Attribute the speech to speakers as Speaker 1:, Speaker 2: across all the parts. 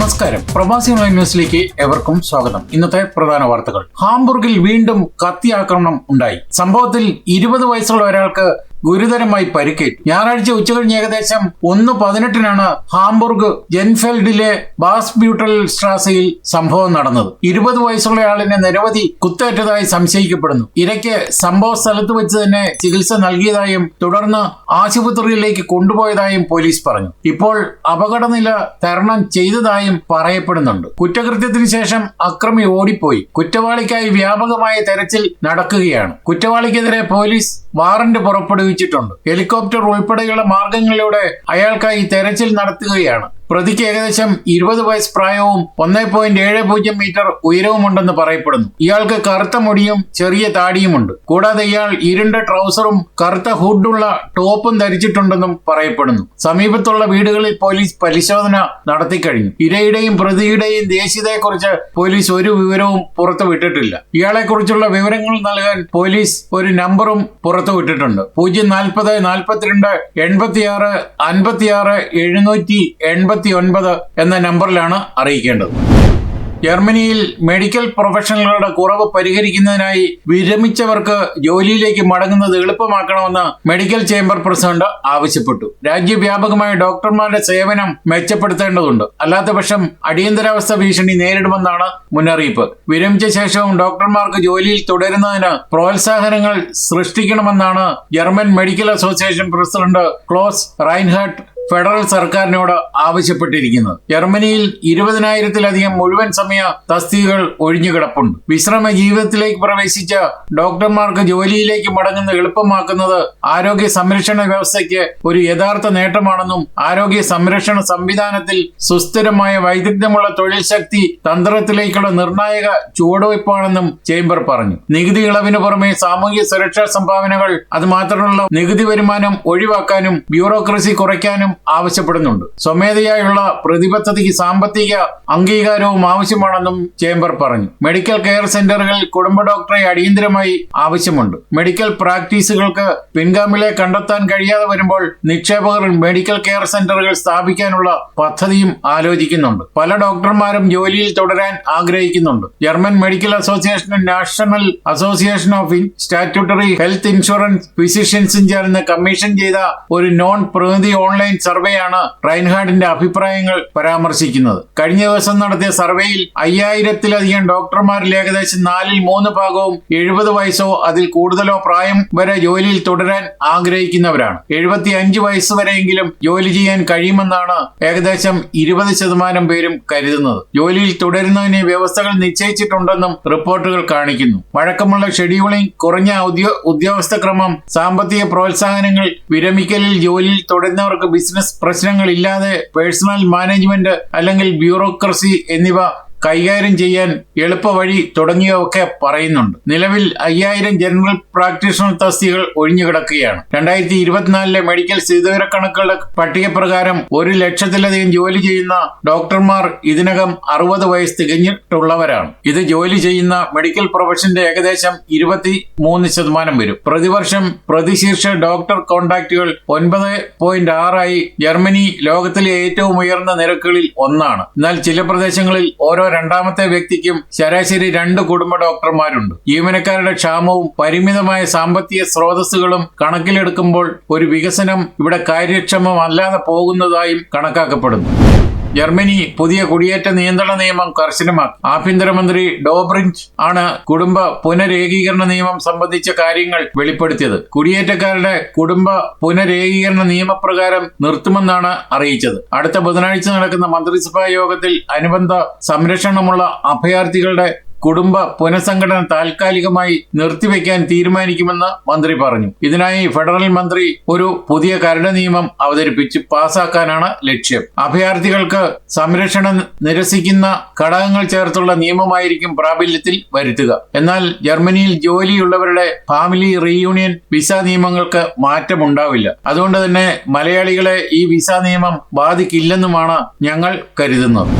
Speaker 1: നമസ്കാരം. പ്രവാസി ഓൺലൈൻ ന്യൂസിലേക്ക് എവർക്കും സ്വാഗതം. ഇന്നത്തെ പ്രധാന വാർത്തകൾ. ഹാംബുർഗിൽ വീണ്ടും കത്തി ആക്രമണം ഉണ്ടായി. സംഭവത്തിൽ ഇരുപത് വയസ്സുള്ള ഒരാൾക്ക് ഗുരുതരമായി പരിക്കേറ്റു. ഞായറാഴ്ച ഉച്ചകഴിഞ്ഞ് ഏകദേശം ഒന്ന് പതിനെട്ടിനാണ് ഹാംബുർഗ് ജെൻഫെൽഡിലെ ബാസ് ബ്യൂട്ടൽ സ്ട്രാസയിൽ സംഭവം നടന്നത്. ഇരുപത് വയസ്സുള്ളയാളിനെ നിരവധി കുത്തേറ്റതായി സംശയിക്കപ്പെടുന്നു. ഇരയ്ക്ക് സംഭവ സ്ഥലത്ത് വെച്ച് തന്നെ ചികിത്സ നൽകിയതായും തുടർന്ന് ആശുപത്രിയിലേക്ക് കൊണ്ടുപോയതായും പോലീസ് പറഞ്ഞു. ഇപ്പോൾ അപകടനില തരണം ചെയ്തതായും പറയപ്പെടുന്നുണ്ട്. കുറ്റകൃത്യത്തിന് ശേഷം അക്രമി ഓടിപ്പോയി. കുറ്റവാളിക്കായി വ്യാപകമായ തെരച്ചിൽ നടക്കുകയാണ്. കുറ്റവാളിക്കെതിരെ പോലീസ് വാറന്റ് പുറപ്പെടുവിച്ചിട്ടുണ്ട് ഹെലികോപ്റ്റർ ഉൾപ്പെടെയുള്ള മാർഗങ്ങളിലൂടെ അയാൾക്കായി തെരച്ചിൽ നടത്തുകയാണ്. പ്രതിക്ക് ഏകദേശം ഇരുപത് വയസ്സ് പ്രായവും ഒന്നേ പോയിന്റ് ഏഴ് പൂജ്യം മീറ്റർ ഉയരവുമുണ്ടെന്ന് പറയപ്പെടുന്നു. ഇയാൾക്ക് കറുത്ത മുടിയും ചെറിയ താടിയുമുണ്ട്. കൂടാതെ ഇയാൾ ഇരുണ്ട ട്രൗസറും കറുത്ത ഹുഡുള്ള ടോപ്പും ധരിച്ചിട്ടുണ്ടെന്നും പറയപ്പെടുന്നു. സമീപത്തുള്ള വീടുകളിൽ പോലീസ് പരിശോധന നടത്തിക്കഴിഞ്ഞു. ഇരയുടെയും പ്രതിയുടെയും ദേശീയതയെക്കുറിച്ച് പോലീസ് ഒരു വിവരവും പുറത്തുവിട്ടിട്ടില്ല. ഇയാളെക്കുറിച്ചുള്ള വിവരങ്ങൾ നൽകാൻ പോലീസ് ഒരു നമ്പറും പുറത്തുവിട്ടിട്ടുണ്ട്. പൂജ്യം നാൽപ്പത് നാൽപ്പത്തിരണ്ട് എൺപത്തിയാറ് അൻപത്തിയാറ് എഴുന്നൂറ്റി എൺപത്തി ഒൻപത് എന്ന നമ്പറിലാണ് അറിയിക്കേണ്ടത്. ജർമ്മനിയിൽ മെഡിക്കൽ പ്രൊഫഷണലുകളുടെ കുറവ് പരിഹരിക്കുന്നതിനായി വിരമിച്ചവർക്ക് ജോലിയിലേക്ക് മടങ്ങുന്നത് എളുപ്പമാക്കണമെന്ന് മെഡിക്കൽ ചേംബർ പ്രസിഡന്റ് ആവശ്യപ്പെട്ടു. രാജ്യവ്യാപകമായ ഡോക്ടർമാരുടെ സേവനം മെച്ചപ്പെടുത്തേണ്ടതുണ്ട്. അല്ലാത്തപക്ഷം അടിയന്തരാവസ്ഥ ഭീഷണി നേരിടുമെന്നാണ് മുന്നറിയിപ്പ്. വിരമിച്ച ശേഷവും ഡോക്ടർമാർക്ക് ജോലിയിൽ തുടരുന്നതിന് പ്രോത്സാഹനങ്ങൾ സൃഷ്ടിക്കണമെന്നാണ് German medical association president Klaus Reinhardt federal സർക്കാരിനോട് ആവശ്യപ്പെട്ടിരിക്കുന്നത്. ജർമ്മനിയിൽ ഇരുപതിനായിരത്തിലധികം മുഴുവൻ സമയ തസ്തികകൾ ഒഴിഞ്ഞുകിടപ്പുണ്ട് വിശ്രമ ജീവിതത്തിലേക്ക് പ്രവേശിച്ച ഡോക്ടർമാർക്ക് ജോലിയിലേക്ക് മടങ്ങുന്നത് എളുപ്പമാക്കുന്നത് ആരോഗ്യ സംരക്ഷണ വ്യവസ്ഥയ്ക്ക് ഒരു യഥാർത്ഥ നേട്ടമാണെന്നും ആരോഗ്യ സംരക്ഷണ സംവിധാനത്തിൽ സുസ്ഥിരമായ വൈദഗ്ധ്യമുള്ള തൊഴിൽ ശക്തി തന്ത്രത്തിലേക്കുള്ള നിർണായക ചുവടുവയ്പ്പാണെന്നും ചേംബർ പറഞ്ഞു. നികുതി ഇളവിന് പുറമെ സാമൂഹ്യ സുരക്ഷാ സംഭാവനകൾ അത് മാത്രമല്ല നികുതി വരുമാനം ഒഴിവാക്കാനും ബ്യൂറോക്രസി കുറയ്ക്കാനും ആവശ്യപ്പെടുന്നുണ്ട്. സ്വമേധയായുള്ള പ്രതിബദ്ധതയ്ക്ക് സാമ്പത്തിക അംഗീകാരവും ആവശ്യമാണെന്നും ചേംബർ പറഞ്ഞു. മെഡിക്കൽ കെയർ സെന്ററുകളിൽ കുടുംബ ഡോക്ടറെ അടിയന്തരമായി ആവശ്യമുണ്ട്. മെഡിക്കൽ പ്രാക്ടീസുകൾക്ക് പിൻഗാമിലെ കണ്ടെത്താൻ കഴിയാതെ വരുമ്പോൾ നിക്ഷേപകർ മെഡിക്കൽ കെയർ സെന്ററുകൾ സ്ഥാപിക്കാനുള്ള പദ്ധതിയും ആലോചിക്കുന്നുണ്ട്. പല ഡോക്ടർമാരും ജോലിയിൽ തുടരാൻ ആഗ്രഹിക്കുന്നുണ്ട്. German medical association national association of statutory health insurance ഫിസിഷ്യൻസും ചേർന്ന് കമ്മീഷൻ ചെയ്ത ഒരു നോൺ പ്രതിനിധി ഓൺലൈൻ സർവേയാണ് റൈൻഹാർഡിന്റെ അഭിപ്രായങ്ങൾ പരാമർശിക്കുന്നത്. കഴിഞ്ഞ ദിവസം നടത്തിയ സർവേയിൽ അയ്യായിരത്തിലധികം ഡോക്ടർമാരിൽ ഏകദേശം നാലിൽ മൂന്ന് ഭാഗവും എഴുപത് വയസ്സോ അതിൽ കൂടുതലോ പ്രായം വരെ ജോലിയിൽ തുടരാൻ ആഗ്രഹിക്കുന്നവരാണ്. എഴുപത്തി അഞ്ച് വയസ്സ് വരെയെങ്കിലും ജോലി ചെയ്യാൻ കഴിയുമെന്നാണ് ഏകദേശം ഇരുപത് ശതമാനം പേരും കരുതുന്നത്. ജോലിയിൽ തുടരുന്നതിന് വ്യവസ്ഥകൾ നിശ്ചയിച്ചിട്ടുണ്ടെന്നും റിപ്പോർട്ടുകൾ കാണിക്കുന്നു. വഴക്കമുള്ള ഷെഡ്യൂളിംഗ് കുറഞ്ഞ ഉദ്യോഗസ്ഥ ക്രമം സാമ്പത്തിക പ്രോത്സാഹനങ്ങൾ വിരമിക്കലിൽ ജോലിയിൽ തുടരുന്നവർക്ക് ബിസിനസ് പ്രശ്നങ്ങൾ ഇല്ലാതെ പേഴ്സണൽ മാനേജ്മെന്റ് അല്ലെങ്കിൽ ബ്യൂറോക്രസി എന്നിവ കൈകാര്യം ചെയ്യാൻ എളുപ്പവഴി തുടങ്ങിയവയൊക്കെ പറയുന്നുണ്ട്. നിലവിൽ അയ്യായിരം ജനറൽ പ്രാക്ടീഷണർ തസ്തികൾ ഒഴിഞ്ഞുകിടക്കുകയാണ് രണ്ടായിരത്തി ഇരുപത്തിനാലിലെ മെഡിക്കൽ സ്ഥിതിവിവരക്കണക്കുകളുടെ പട്ടികപ്രകാരം ഒരു ലക്ഷത്തിലധികം ജോലി ചെയ്യുന്ന ഡോക്ടർമാർ ഇതിനകം അറുപത് വയസ്സ് തികഞ്ഞിട്ടുള്ളവരാണ്. ഇത് ജോലി ചെയ്യുന്ന മെഡിക്കൽ പ്രൊഫഷന്റെ ഏകദേശം ഇരുപത്തി മൂന്ന് ശതമാനം വരും. പ്രതിവർഷം പ്രതിശീർഷ ഡോക്ടർ കോൺടാക്റ്റുകൾ ഒൻപത് പോയിന്റ് ആറായി ജർമ്മനി ലോകത്തിലെ ഏറ്റവും ഉയർന്ന നിരക്കുകളിൽ ഒന്നാണ്. എന്നാൽ ചില പ്രദേശങ്ങളിൽ ഓരോ രണ്ടാമത്തെ വ്യക്തിക്കും ശരാശരി രണ്ട് കുടുംബ ഡോക്ടർമാരുണ്ട്. ജീവനക്കാരുടെ ക്ഷാമവും പരിമിതമായ സാമ്പത്തിക സ്രോതസ്സുകളും കണക്കിലെടുക്കുമ്പോൾ ഒരു വികസനം ഇവിടെ കാര്യക്ഷമമല്ലാതെ പോകുന്നതായും കണക്കാക്കപ്പെടുന്നു. ജർമ്മനി പുതിയ കുടിയേറ്റ നിയന്ത്രണ നിയമം കർശനമാക്കി. ആഭ്യന്തരമന്ത്രി ഡോബ്രിഞ്ച് ആണ് കുടുംബ പുനരേകീകരണ നിയമം സംബന്ധിച്ച കാര്യങ്ങൾ വെളിപ്പെടുത്തിയത്. കുടിയേറ്റക്കാരുടെ കുടുംബ പുനരേകീകരണ നിയമപ്രകാരം നിർത്തുമെന്നാണ് അറിയിച്ചത്. അടുത്ത ബുധനാഴ്ച നടക്കുന്ന മന്ത്രിസഭാ യോഗത്തിൽ അനുബന്ധ സംരക്ഷണമുള്ള അഭയാർത്ഥികളുടെ കുടുംബ പുനഃസംഘടന താൽക്കാലികമായി നിർത്തിവെക്കാൻ തീരുമാനിക്കുമെന്ന് മന്ത്രി പറഞ്ഞു. ഇതിനായി ഫെഡറൽ മന്ത്രി ഒരു പുതിയ കരട് നിയമം അവതരിപ്പിച്ച് പാസാക്കാനാണ് ലക്ഷ്യം. അഭയാർത്ഥികൾക്ക് സംരക്ഷണം നിരസിക്കുന്ന ഘടകങ്ങൾ ചേർത്തുള്ള നിയമമായിരിക്കും പ്രാബല്യത്തിൽ വരുത്തുക. എന്നാൽ ജർമ്മനിയിൽ ജോലിയുള്ളവരുടെ ഫാമിലി റീയൂണിയൻ വിസ നിയമങ്ങൾക്ക് മാറ്റമുണ്ടാവില്ല. അതുകൊണ്ട് തന്നെ മലയാളികളെ ഈ വിസ നിയമം ബാധിക്കില്ലെന്നുമാണ് ഞങ്ങൾ കരുതുന്നത്.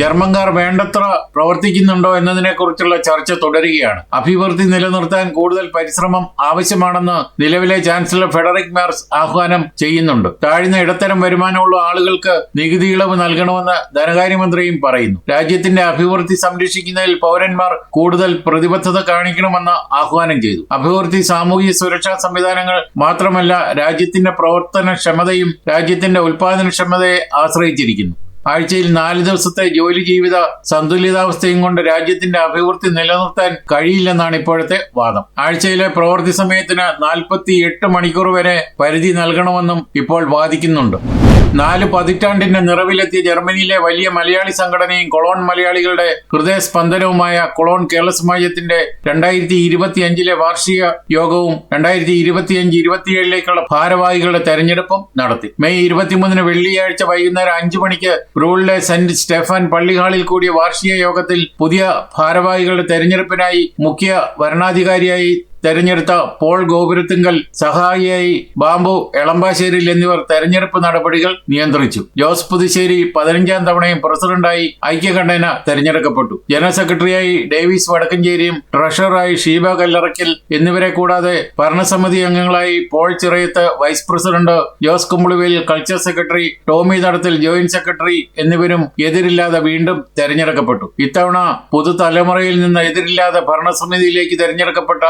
Speaker 1: ജർമ്മൻകാർ വേണ്ടത്ര പ്രവർത്തിക്കുന്നുണ്ടോ എന്നതിനെക്കുറിച്ചുള്ള ചർച്ച തുടരുകയാണ്. അഭിവൃദ്ധി നിലനിർത്താൻ കൂടുതൽ പരിശ്രമം ആവശ്യമാണെന്ന് നിലവിലെ ചാൻസലർ ഫെഡറിക് മാർസ് ആഹ്വാനം ചെയ്യുന്നുണ്ട്. താഴ്ന്ന ഇടത്തരം വരുമാനമുള്ള ആളുകൾക്ക് നികുതി ഇളവ് നൽകണമെന്ന് ധനകാര്യമന്ത്രിയും പറയുന്നു. രാജ്യത്തിന്റെ അഭിവൃദ്ധി സംരക്ഷിക്കുന്നതിൽ പൗരന്മാർ കൂടുതൽ പ്രതിബദ്ധത കാണിക്കണമെന്ന് ആഹ്വാനം ചെയ്തു. അഭിവൃദ്ധി സാമൂഹിക സുരക്ഷാ സംവിധാനങ്ങൾ മാത്രമല്ല രാജ്യത്തിന്റെ പ്രവർത്തന ക്ഷമതയും രാജ്യത്തിന്റെ ഉൽപാദനക്ഷമതയെ ആശ്രയിച്ചിരിക്കുന്നു. ആഴ്ചയിൽ നാല് ദിവസത്തെ ജോലി ജീവിത സന്തുലിതാവസ്ഥയും കൊണ്ട് രാജ്യത്തിന്റെ അഭിവൃദ്ധി നിലനിർത്താൻ കഴിയില്ലെന്നാണ് ഇപ്പോഴത്തെ വാദം. ആഴ്ചയിലെ പ്രവൃത്തി സമയത്തിന് നാൽപ്പത്തി മണിക്കൂർ വരെ പരിധി നൽകണമെന്നും ഇപ്പോൾ വാദിക്കുന്നുണ്ട്. നാല് പതിറ്റാണ്ടിന്റെ നിറവിലെത്തിയ ജർമ്മനിയിലെ വലിയ മലയാളി സംഘടനയും കൊളോൺ മലയാളികളുടെ ഹൃദയസ്പന്ദനവുമായ കൊളോൺ കേരള സമാജത്തിന്റെ രണ്ടായിരത്തി ഇരുപത്തി അഞ്ചിലെ വാർഷിക യോഗവും രണ്ടായിരത്തി ഇരുപത്തിയഞ്ച് ഇരുപത്തിയേഴിലേക്കുള്ള ഭാരവാഹികളുടെ തെരഞ്ഞെടുപ്പും നടത്തി. മെയ് ഇരുപത്തിമൂന്നിന് വെള്ളിയാഴ്ച വൈകുന്നേരം അഞ്ചു മണിക്ക് റൂളിലെ സെന്റ് സ്റ്റെഫൻ പള്ളി ഹാളിൽ കൂടിയ വാർഷിക യോഗത്തിൽ പുതിയ ഭാരവാഹികളുടെ തെരഞ്ഞെടുപ്പിനായി മുഖ്യ വരണാധികാരിയായി തെരഞ്ഞെടുത്ത പോൾ ഗോപുരത്തിങ്കൽ സഹായിയായി ബാംബു എളമ്പാശ്ശേരിൽ എന്നിവർ തെരഞ്ഞെടുപ്പ് നടപടികൾ നിയന്ത്രിച്ചു. ജോസ് പുതുശ്ശേരി പതിനഞ്ചാം തവണയും പ്രസിഡന്റായി ഐക്യകണ്ഠേന തെരഞ്ഞെടുക്കപ്പെട്ടു. ജനറൽ സെക്രട്ടറിയായി ഡേവിസ് വടക്കഞ്ചേരിയും ട്രഷററായി ഷീബ കല്ലറക്കിൽ എന്നിവരെ കൂടാതെ ഭരണസമിതി അംഗങ്ങളായി Paul Chirayath vice president Jose Kumbaluvel culture secretary Tomy Thadathil joint secretary എന്നിവരും എതിരില്ലാതെ വീണ്ടും തെരഞ്ഞെടുക്കപ്പെട്ടു. ഇത്തവണ പുതുതലമുറയിൽ നിന്ന് എതിരില്ലാതെ ഭരണസമിതിയിലേക്ക് തെരഞ്ഞെടുക്കപ്പെട്ട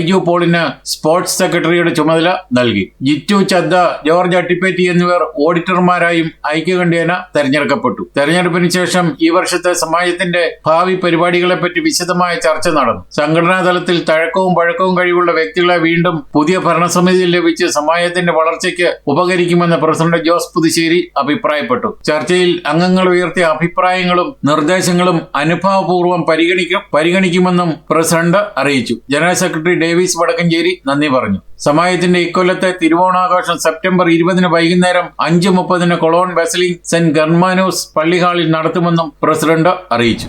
Speaker 1: ബൈജു പോളിന് സ്പോർട്സ് സെക്രട്ടറിയുടെ ചുമതല നൽകി. ജിറ്റു ചദ്ദ ജോർജ് അട്ടിപ്പേറ്റി എന്നിവർ ഓഡിറ്റർമാരായും ഐക്യകണ്ഠേന തെരഞ്ഞെടുക്കപ്പെട്ടു. തെരഞ്ഞെടുപ്പിന് ശേഷം ഈ വർഷത്തെ സമാജത്തിന്റെ ഭാവി പരിപാടികളെപ്പറ്റി വിശദമായ ചർച്ച നടന്നു. സംഘടനാ തലത്തിൽ തഴക്കവും പഴക്കവും കഴിവുള്ള വ്യക്തികളെ വീണ്ടും പുതിയ ഭരണസമിതിയിൽ ലഭിച്ച് സമാജത്തിന്റെ വളർച്ചയ്ക്ക് ഉപകരിക്കുമെന്ന് പ്രസിഡന്റ് ജോസ് പുതുശ്ശേരി അഭിപ്രായപ്പെട്ടു. ചർച്ചയിൽ അംഗങ്ങൾ ഉയർത്തിയ അഭിപ്രായങ്ങളും നിർദ്ദേശങ്ങളും അനുഭവപൂർവം പരിഗണിക്കും പരിഗണിക്കുമെന്നും പ്രസിഡന്റ് അറിയിച്ചു. ജനറൽ സെക്രട്ടറി ഡേവിസ് വടക്കഞ്ചേരി നന്ദി പറഞ്ഞു. സമാജത്തിന്റെ ഇക്കൊല്ലത്തെ തിരുവോണാഘോഷം സെപ്റ്റംബർ ഇരുപതിന് വൈകുന്നേരം അഞ്ച് മുപ്പതിന് കൊളോൺ വെസലിംഗ് സെന്റ് ഗർമാനോസ് പള്ളിഹാളിൽ നടത്തുമെന്നും പ്രസിഡന്റ് അറിയിച്ചു.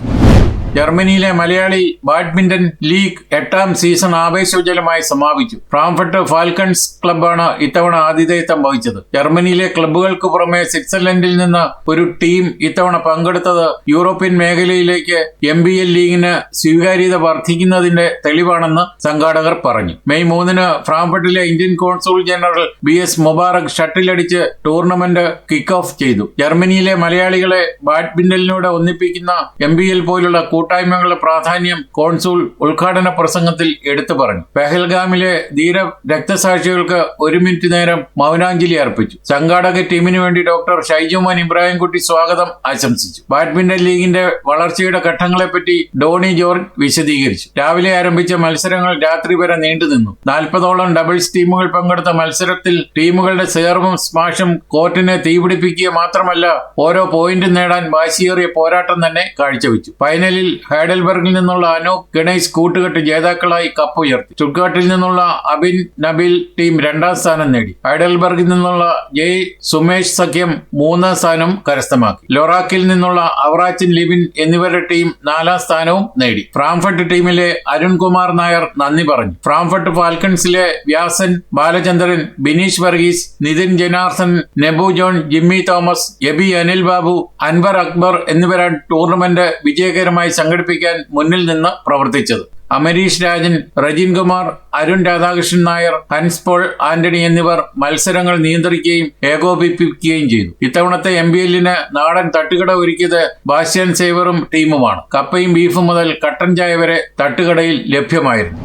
Speaker 1: ജർമ്മനിയിലെ മലയാളി ബാഡ്മിന്റൺ ലീഗ് എട്ടാം സീസൺ ആവേശോജ്വലമായി സമാപിച്ചു. ഫ്രാംഫർട്ട് ഫാൽക്കൺസ് ക്ലബാണ് ഇത്തവണ ആതിഥേയത്വം വഹിച്ചത്. ജർമ്മനിയിലെ ക്ലബ്ബുകൾക്ക് പുറമെ സ്വിറ്റ്സർലൻഡിൽ നിന്ന് ഒരു ടീം ഇത്തവണ പങ്കെടുത്തത് യൂറോപ്യൻ മേഖലയിലേക്ക് എം ബി എൽ ലീഗിന് സ്വീകാര്യത വർദ്ധിക്കുന്നതിന്റെ തെളിവാണെന്ന് സംഘാടകർ പറഞ്ഞു. മെയ് മൂന്നിന് ഫ്രാംഫർട്ടിലെ Indian consul general B S Mubarak ഷട്ടിലടിച്ച് tournament kick off ചെയ്തു. ജർമ്മനിയിലെ മലയാളികളെ ബാഡ്മിന്റണിലൂടെ ഒന്നിപ്പിക്കുന്ന എം ബി എൽ പോലുള്ള കൂട്ടായ്മകളുടെ പ്രാധാന്യം കോൺസൂൾ ഉദ്ഘാടന പ്രസംഗത്തിൽ എടുത്തു പറഞ്ഞു. പെഹൽഗാമിലെ ധീര രക്തസാക്ഷികൾക്ക് ഒരു മിനിറ്റ് നേരം മൗനാഞ്ജലി അർപ്പിച്ചു. സംഘാടക ടീമിന് വേണ്ടി ഡോക്ടർ ഷൈജുമാൻ ഇബ്രാഹിംകുട്ടി സ്വാഗതം ആശംസിച്ചു. ബാഡ്മിന്റൺ ലീഗിന്റെ വളർച്ചയുടെ ഘട്ടങ്ങളെപ്പറ്റി ഡോണി ജോർജ് വിശദീകരിച്ചു. രാവിലെ ആരംഭിച്ച മത്സരങ്ങൾ രാത്രി വരെ നീണ്ടു നീണ്ടുനിന്നു നാൽപ്പതോളം ഡബിൾസ് ടീമുകൾ പങ്കെടുത്ത മത്സരത്തിൽ ടീമുകളുടെ സേർവും സ്മാഷും കോർട്ടിനെ തീപിടിപ്പിക്കുക മാത്രമല്ല ഓരോ പോയിന്റും നേടാൻ വാശിയേറിയ പോരാട്ടം തന്നെ കാഴ്ചവെച്ചു. ഫൈനലിൽ ഹൈഡൽബർഗിൽ നിന്നുള്ള അനൂപ് ഗണേശ് കൂട്ടുകെട്ട് ജേതാക്കളായി കപ്പ് ഉയർത്തി. ചുട്ട്കാട്ടിൽ നിന്നുള്ള അബിൻ നബിൽ ടീം രണ്ടാം സ്ഥാനം നേടി. ഹൈഡൽബർഗിൽ നിന്നുള്ള ജയ് സുമേഷ് സഖ്യം മൂന്നാം സ്ഥാനവും കരസ്ഥമാക്കി. ലൊറാക്കിൽ നിന്നുള്ള അവറാച്ചിൻ ലിബിൻ എന്നിവരുടെ ടീം നാലാം സ്ഥാനവും നേടി. ഫ്രാംഫട്ട് ടീമിലെ അരുൺകുമാർ നായർ നന്ദി പറഞ്ഞു. ഫ്രാംഫട്ട് ഫാൽക്കൺസിലെ Vyasan Balachandran Bineesh Varghese Nithin ജനാർസൻ Nebu John Jimmy Thomas AB Anil Babu Anwar Akbar എന്നിവരാണ് ടൂർണമെന്റ് വിജയകരമായി സംഘടിപ്പിക്കാൻ മുന്നിൽ നിന്ന് പ്രവർത്തിച്ചത്. അമരീഷ് രാജൻ റജിൻ കുമാർ അരുൺ രാധാകൃഷ്ണൻ നായർ ഹൻസ് പോൾ ആന്റണി എന്നിവർ മത്സരങ്ങൾ നിയന്ത്രിക്കുകയും ഏകോപിപ്പിക്കുകയും ചെയ്തു. ഇത്തവണത്തെ എം ബി എല്ലിന് നാടൻ തട്ടുകട ഒരുക്കിയത് ബാസ്റ്റ്യൻ സേവറും ടീമുമാണ്. കപ്പയും ബീഫും മുതൽ കട്ടൻ ചായ വരെ തട്ടുകടയിൽ ലഭ്യമായിരുന്നു.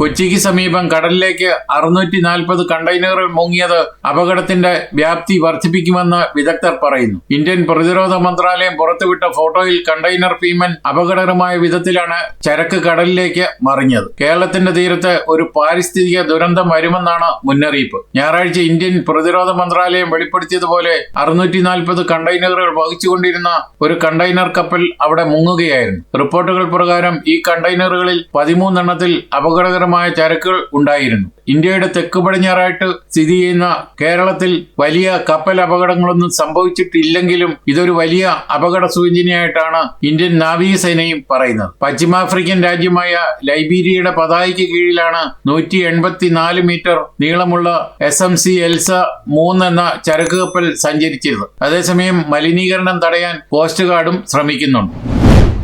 Speaker 1: കൊച്ചിക്ക് സമീപം കടലിലേക്ക് അറുന്നൂറ്റി നാൽപ്പത് കണ്ടെയ്നറുകൾ മുങ്ങിയത് അപകടത്തിന്റെ വ്യാപ്തി വർദ്ധിപ്പിക്കുമെന്ന് വിദഗ്ധർ പറയുന്നു. ഇന്ത്യൻ പ്രതിരോധ മന്ത്രാലയം പുറത്തുവിട്ട ഫോട്ടോയിൽ കണ്ടെയ്നർ ഭീമൻ അപകടകരമായ വിധത്തിലാണ് ചരക്ക് കടലിലേക്ക് മറിഞ്ഞത്. കേരളത്തിന്റെ തീരത്ത് ഒരു പാരിസ്ഥിതിക ദുരന്തം വരുമെന്നാണ് മുന്നറിയിപ്പ്. ഞായറാഴ്ച ഇന്ത്യൻ പ്രതിരോധ മന്ത്രാലയം വെളിപ്പെടുത്തിയതുപോലെ അറുന്നൂറ്റി നാൽപ്പത് കണ്ടെയ്നറുകൾ വഹിച്ചുകൊണ്ടിരുന്ന ഒരു കണ്ടെയ്നർ കപ്പൽ അവിടെ മുങ്ങുകയായിരുന്നു. റിപ്പോർട്ടുകൾ പ്രകാരം ഈ കണ്ടെയ്നറുകളിൽ പതിമൂന്നെണ്ണത്തിൽ അപകടകരമായ ധാരാളമായ ചരക്കുകൾ ഉണ്ടായിരുന്നു. ഇന്ത്യയുടെ തെക്ക് പടിഞ്ഞാറായിട്ട് സ്ഥിതി ചെയ്യുന്ന കേരളത്തിൽ വലിയ കപ്പൽ അപകടങ്ങളൊന്നും സംഭവിച്ചിട്ടില്ലെങ്കിലും ഇതൊരു വലിയ അപകട സൂചനയായിട്ടാണ് ഇന്ത്യൻ നാവികസേനയും പറയുന്നത്. പശ്ചിമാഫ്രിക്കൻ രാജ്യമായ ലൈബീരിയയുടെ പതാകയ്ക്ക് കീഴിലാണ് നൂറ്റി എൺപത്തിനാല് മീറ്റർ നീളമുള്ള എസ് എം സി എൽസ മൂന്ന് എന്ന ചരക്ക് കപ്പൽ സഞ്ചരിച്ചത് അതേസമയം മലിനീകരണം തടയാൻ കോസ്റ്റ് ഗാർഡും ശ്രമിക്കുന്നുണ്ട്.